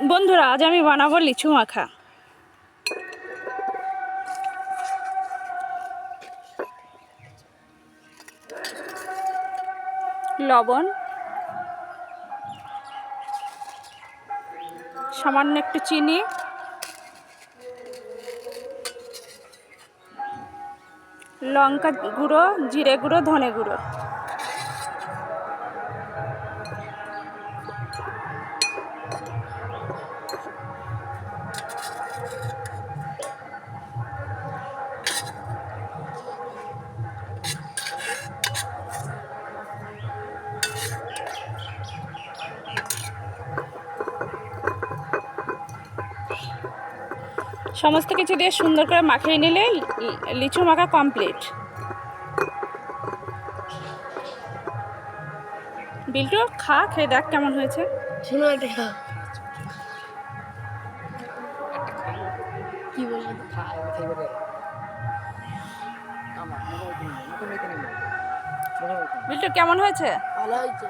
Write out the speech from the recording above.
বন্ধুরা, আজ আমি বানাবো লিচু মাখা। লবণ। সামান্য একটু চিনি। লঙ্কা গুঁড়ো, জিরে গুঁড়ো, ধনে গুঁড়ো। সমস্ত কিছু দিয়ে সুন্দর করে মাখিয়ে নিলে লিচু মাখা কমপ্লিট বিল্টু খা খেয়ে দেখ কেমন হয়েছে। একটা খা। বিল্টু কেমন হয়েছে? ভালো হয়েছে।